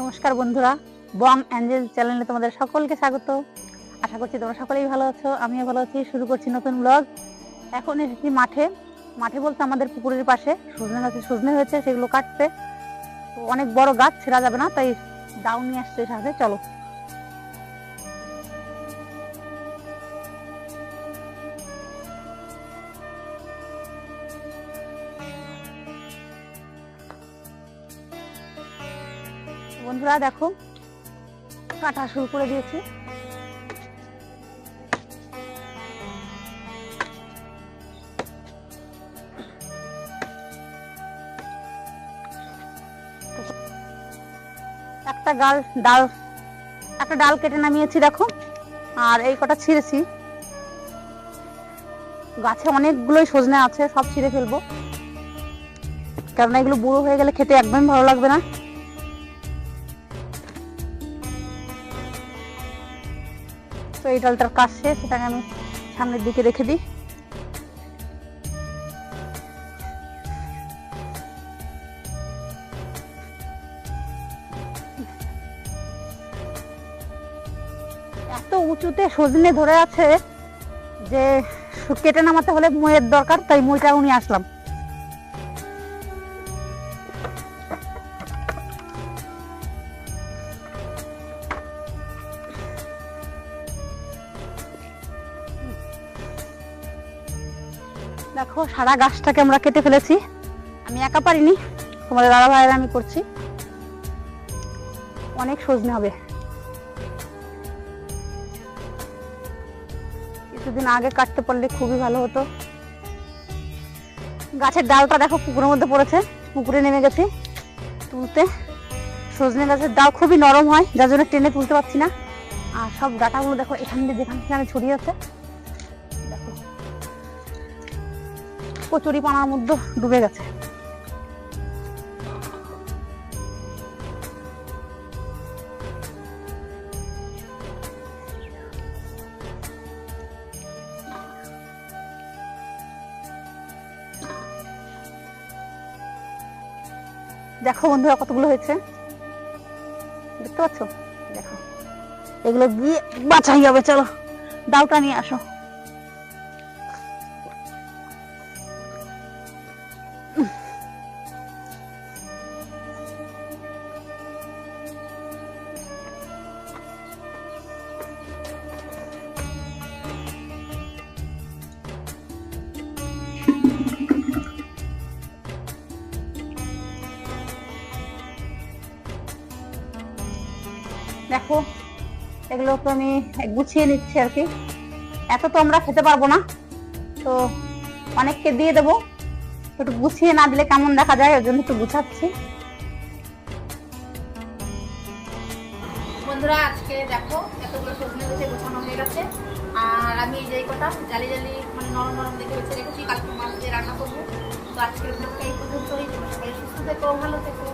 নমস্কার বন্ধুরা, বং অ্যাঞ্জেল চ্যানেলে তোমাদের সকলকে স্বাগত। আশা করছি তোমরা সকলেই ভালো আছো, আমিও ভালো আছি। শুরু করছি নতুন ব্লগ এখন এসেছি মাঠে। মাঠে বলতে আমাদের পুকুরের পাশে সজনে গাছে সজনে হয়েছে, সেগুলো কাটতে। অনেক বড় গাছ, ছেড়া যাবে না, তাই দাও নিয়ে আসছে সাথে। চলো। বন্ধুরা, দেখো, কাটা শুরু করে দিয়েছি। একটা গাল, ডাল, একটা ডাল কেটে নামিয়েছি, দেখো। আর এই কটা ছিঁড়েছি। গাছে অনেকগুলোই সজনে আছে, সব ছিঁড়ে ফেলব। কারণ এগুলো বুড়ো হয়ে গেলে খেতে একদমই ভালো লাগবে না। তো এই ডালটার কাজ শেষ সেটাকে আমি সামনের দিকে রেখে দিই। এত উঁচুতে সজনে ধরে আছে যে কেটে নামাতে হলে মইয়ের দরকার, তাই মইটা উনি আসলাম। দেখো, সারা গাছটাকে আমরা কেটে ফেলেছি। আমি একা পারিনি, তোমাদের দাদা ভাইয়ের আমি করছি। অনেক সজনে হবে। কিছুদিন আগে কাটতে পারলে খুবই ভালো হতো। গাছের ডালটা দেখো, পুকুরের মধ্যে পড়েছে, পুকুরে নেমে গেছে। তুলতে সজনে গাছের ডাল খুবই নরম হয়, যার জন্য টেনে তুলতে পারছি না। আর সব ডাটাগুলো দেখো, এখান দিয়ে যেখান থেকে আমি ছড়িয়ে আছে কচুরি পানার মধ্যে ডুবে গেছে। দেখো বন্ধুরা কতগুলো হয়েছে। দেখতে পাচ্ছ? দেখো। এগুলো গিয়ে বাছাই হবে, চলো। ডাউটা নিয়ে আসো। দেখো, এগুলো তো আমি গুছিয়ে নিচ্ছি আর কি। এত তো আমরা খেতে পারব না। তো অনেককে দিয়ে দেবো। একটু গুছিয়ে না দিলে কেমন দেখা যায়, ওই জন্য একটু গুছাচ্ছি। বন্ধুরা, আজকে দেখো, এতগুলো সজনে গেছে গোছানো হয়ে গেছে। আর আমি যে কটা, জালি জালি মানে নরম নরম দেখে রেখেছি কালকে মাছ দিয়ে রান্না করব। তো আজকের ব্লগটা এই পর্যন্তই। সবাই সুস্থ থেকো, ভালো থেকো।